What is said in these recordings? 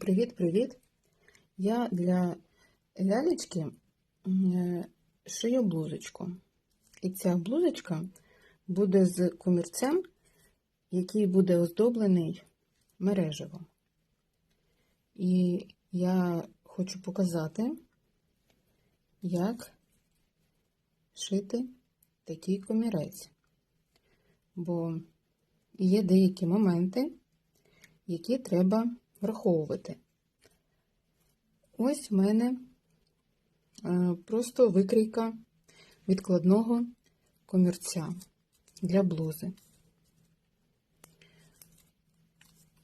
Привіт-привіт! Я для лялечки е, шию блузочку. І ця блузочка буде з комірцем, який буде оздоблений мереживом. І я хочу показати, як шити такий комірець. Бо є деякі моменти, які треба враховувати. Ось в мене е, просто викрійка відкладного комірця для блузи.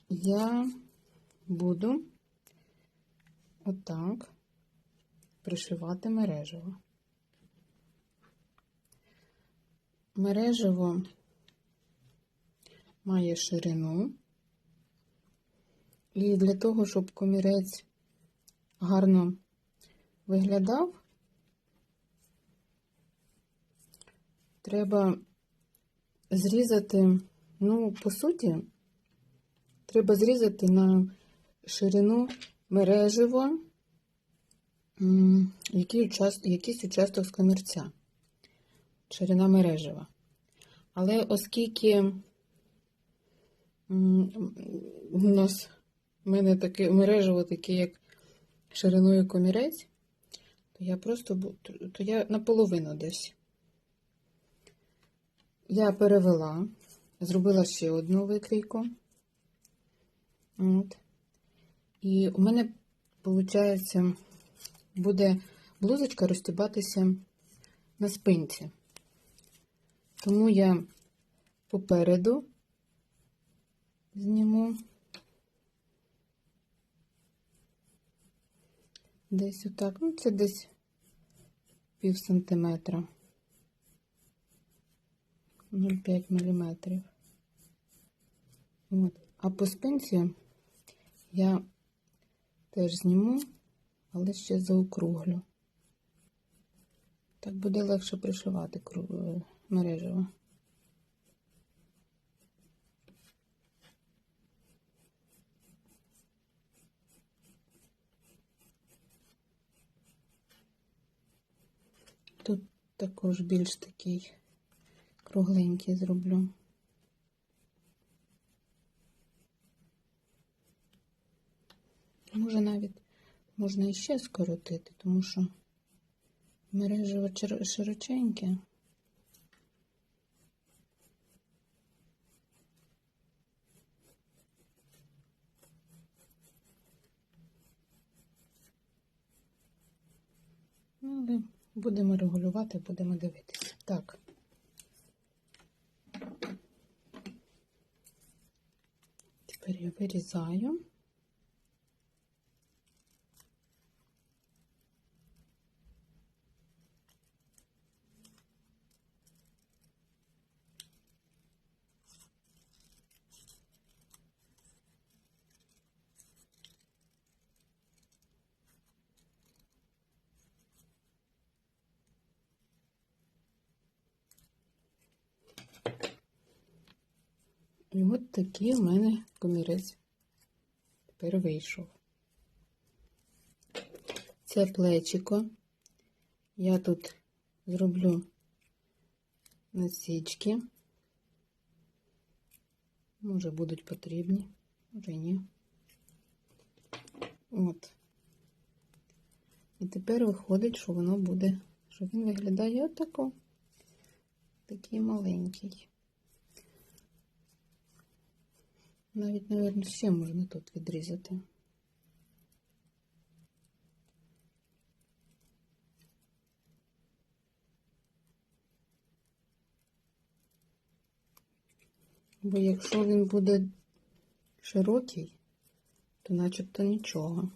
Я буду отак пришивати мережево. Мережево має ширину. І для того, щоб комірець гарно виглядав, треба зрізати, ну, по суті, треба зрізати на ширину мереживо якийсь участок з комірця. Ширина мережева. Але оскільки у нас у мене таке мережево таке, як шириною комірець, то я просто то я наполовину десь. Я перевела, зробила ще одну викрійку. От. І у мене, виходить, буде блузочка розтібатися на спинці. Тому я попереду зніму. Десь отак, ну це десь пів сантиметра, 0,5 міліметрів. От. А по спинці я теж зніму, але ще заокруглю. Так буде легше пришивати мережево. Тут також більш такий кругленький зроблю. Може навіть можна іще скоротити, тому що мережево широченьке. Ну, Будемо регулювати, будемо дивитися. Так. Тепер я вирізаю. І от такий у мене комірець тепер вийшов. Це плечико. Я тут зроблю насічки. Може, будуть потрібні, може ні. От. І тепер виходить, що воно буде, що він виглядає отако. Такий маленький. Навіть, мабуть, ще можна тут відрізати. Бо якщо він буде широкий, то начебто нічого.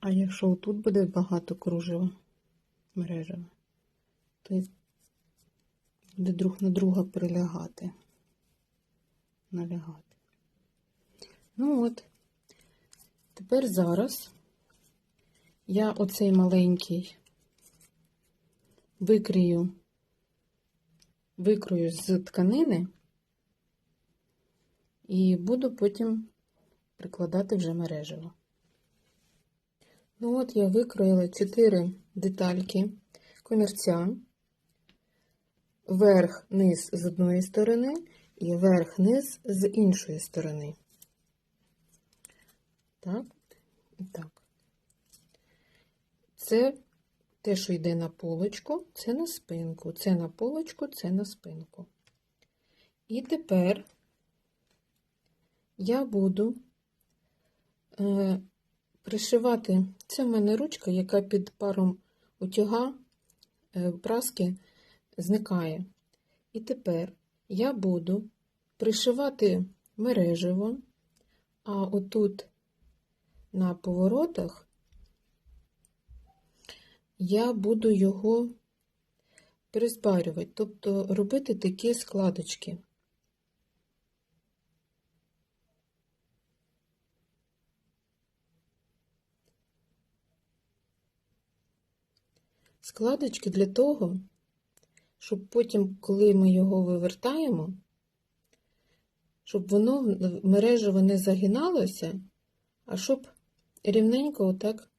А якщо тут буде багато кружева мережева, то буде друг на друга прилягати налягати. Ну от, тепер зараз я оцей маленький викрию, викрою з тканини і буду потім прикладати вже мережево. Ну от я викроїла 4 детальки комірця, верх, низ з одної сторони і верх, низ з іншої сторони. Так, і так. Це те, що йде на полочку, це на спинку, це на полочку, це на спинку. І тепер я буду е, пришивати, це в мене ручка, яка під паром утюга е, праски зникає. І тепер я буду пришивати мережево, а отут на поворотах я буду його приспарювати, тобто робити такі складочки. Складочки для того, щоб потім, коли ми його вивертаємо, щоб воно мережево не загиналося, а щоб рівненько отак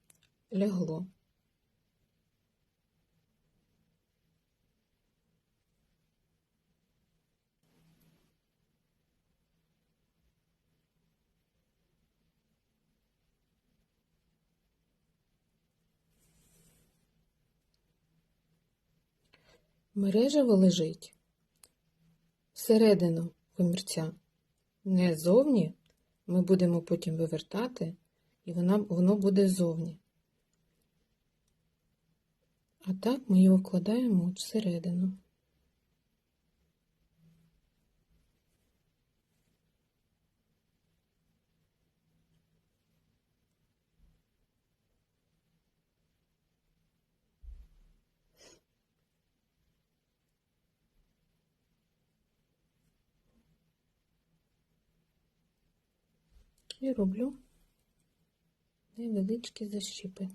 лягло. Мережево лежить всередину комірця. Не зовні. Ми будемо потім вивертати, і вона, воно буде ззовні. А так ми його вкладаємо всередину. І роблю невеличкі защіпи.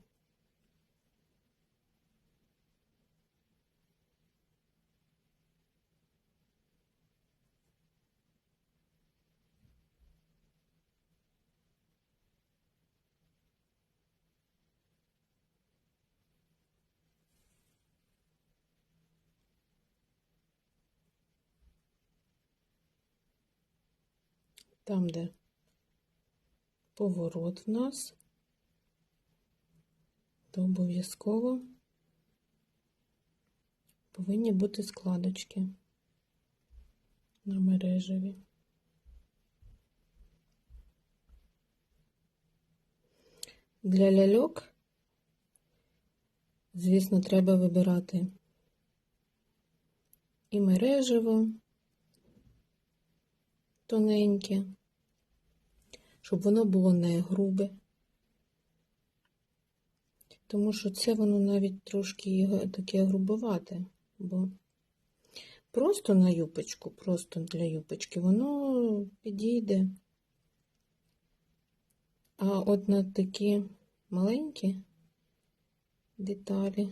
Там, де поворот в нас, то обов'язково повинні бути складочки на мережеві. Для ляльок, звісно, треба вибирати і мережево тоненьке щоб воно було не грубе. Тому що це воно навіть трошки таке грубовате, бо просто на юпочку, просто для юпочки, воно підійде. А от на такі маленькі деталі,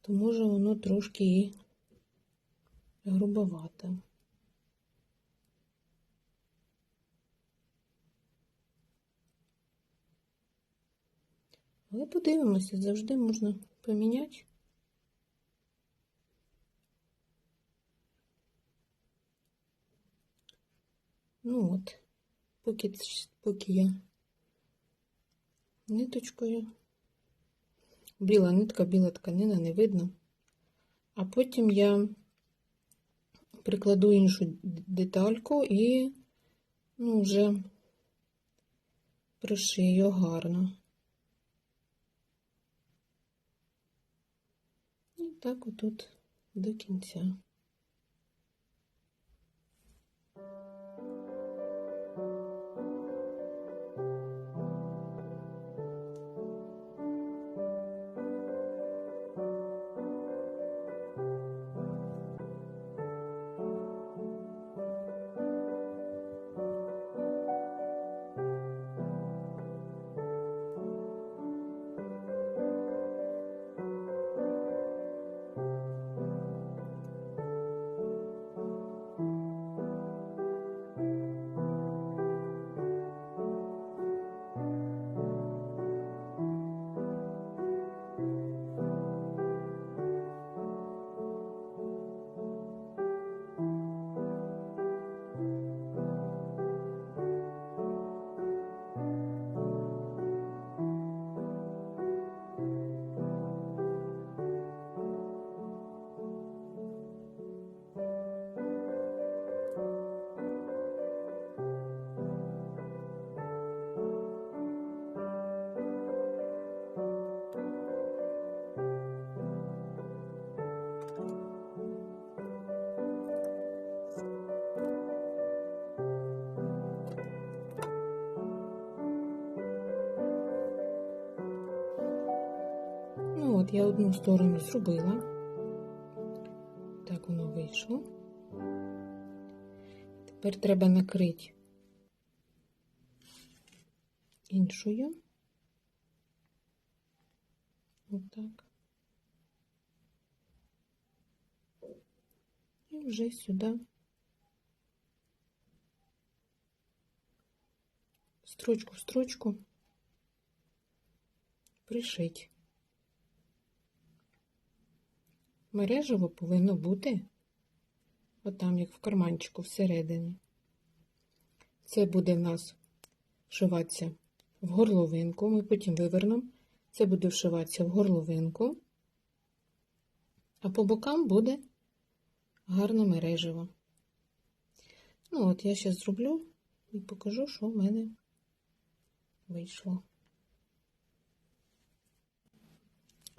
то може воно трошки і грубовате. Але подивимося, завжди можна поміняти. Ну от, поки, поки я ниточкою, біла нитка, біла тканина не видно, а потім я прикладу іншу детальку і ну, вже пришию гарно. Так отут до кінця. От я одну сторону зробила. Так воно вийшло. Тепер треба накрити іншою. Отак. І вже сюди. Строчку в строчку пришить. Мережево повинно бути отам, як в карманчику всередині. Це буде в нас вшиватися в горловинку. Ми потім вивернемо. Це буде вшиватися в горловинку, а по бокам буде гарне мережево. Ну, от я зараз зроблю і покажу, що в мене вийшло.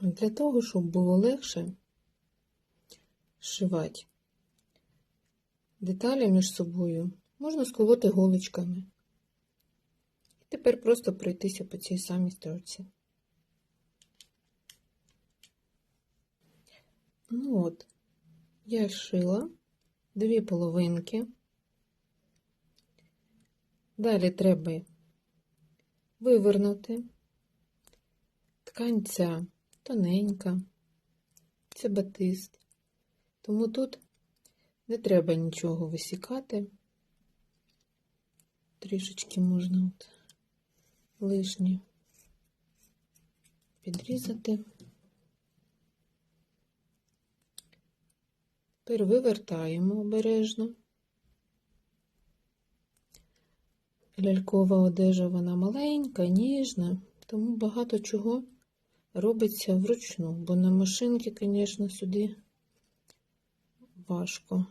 Для того, щоб було легше зшивати деталі між собою, можна сколоти голочками. І тепер просто пройтися по цій самій строчці. Ну от, я шила дві половинки. Далі треба вивернути. Ткань ця тоненька, це батист. Тому тут не треба нічого висікати. Трішечки можна от лишнє підрізати. Тепер вивертаємо обережно. Лялькова одежа вона маленька, ніжна, тому багато чого робиться вручну, бо на машинки, звісно, сюди важко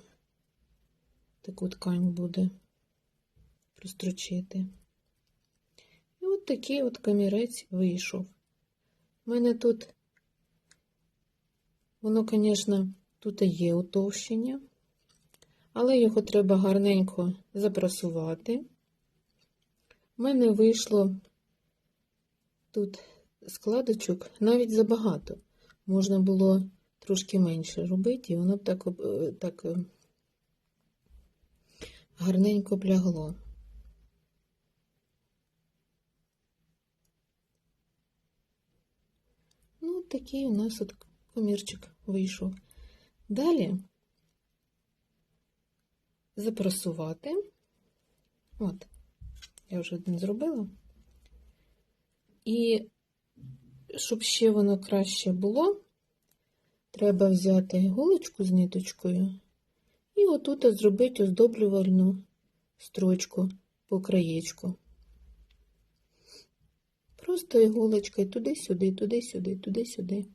таку ткань буде прострочити. І от такий от камірець вийшов. У мене тут, воно, звісно, тут є утовщення, але його треба гарненько запрасувати. У мене вийшло тут складочок навіть забагато. Можна було трошки менше робити, і воно б так, е, так е, гарненько б. Ну, такий у нас от комірчик вийшов. Далі запрасувати. От, я вже один зробила. І щоб ще воно краще було, треба взяти іголочку з ниточкою і отут зробити оздоблювальну строчку по краєчку. Просто іголочкою туди-сюди, туди-сюди, туди-сюди.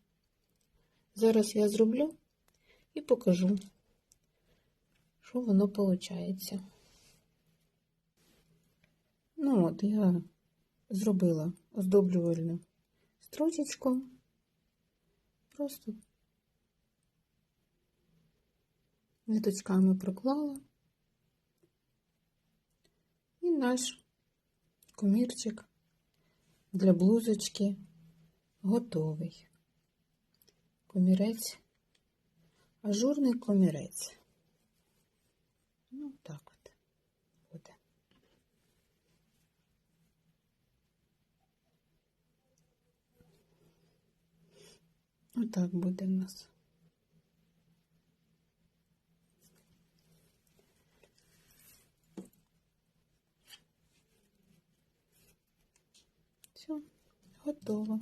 Зараз я зроблю і покажу, що воно виходить. Ну от, я зробила оздоблювальну строчечку, просто ниточками проклала і наш комірчик для блузочки готовий. Комірець, ажурний комірець. Ну, так от буде. Отак буде в нас. Все, готово.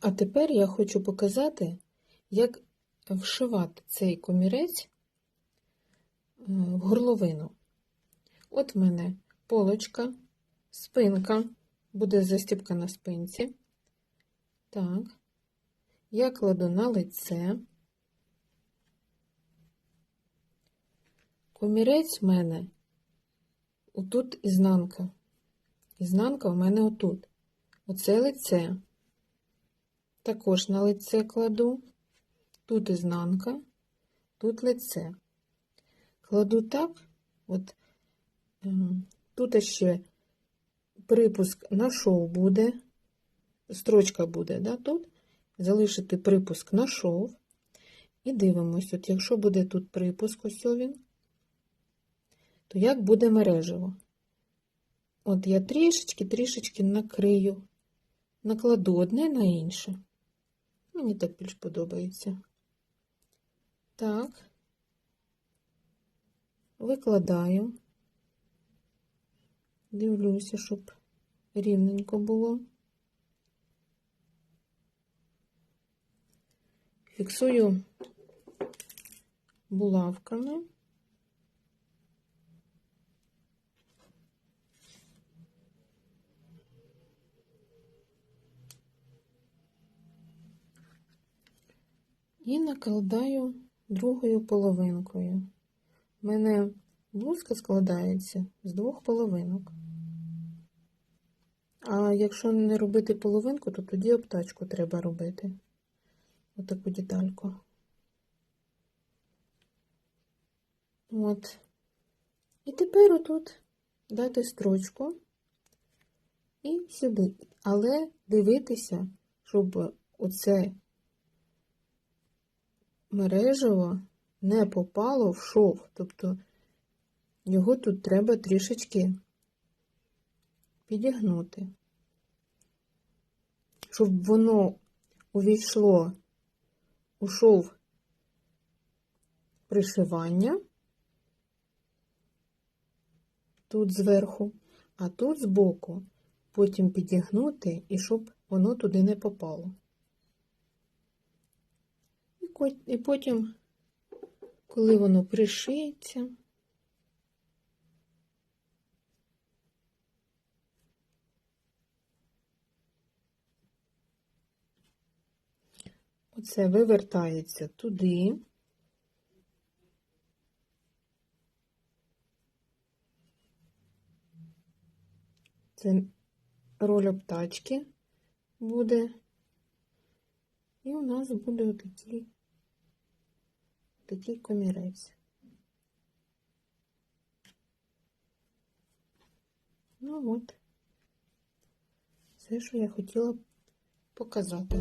А тепер я хочу показати, як вшивати цей комірець е, в горловину. От в мене полочка, спинка, буде застіпка на спинці. Так, я кладу на лице. Комірець в мене отут ізнанка. Ізнанка в мене отут. Оце лице. Також на лице кладу. Тут ізнанка, тут лице. Кладу так, от ем, тут ще припуск на шов буде, строчка буде, да, тут, залишити припуск на шов. І дивимось, от якщо буде тут припуск, ось він, то як буде мережево? От я трішечки-трішечки накрию, накладу одне на інше. Мені так більш подобається. Так, викладаю. Дивлюся, щоб рівненько було. Фіксую булавками. І накладаю другою половинкою. У мене блузка складається з двох половинок. А якщо не робити половинку, то тоді обтачку треба робити. Отаку детальку. От. І тепер отут дати строчку і сюди. Але дивитися, щоб оце мережево не попало в шов. Тобто його тут треба трішечки підігнути, щоб воно увійшло у шов пришивання тут зверху, а тут збоку потім підігнути і щоб воно туди не попало. І потім, коли воно пришиється, оце вивертається туди. Це роль обтачки буде. І у нас буде отакий, такий комірець. Ну от, все, що я хотіла показати.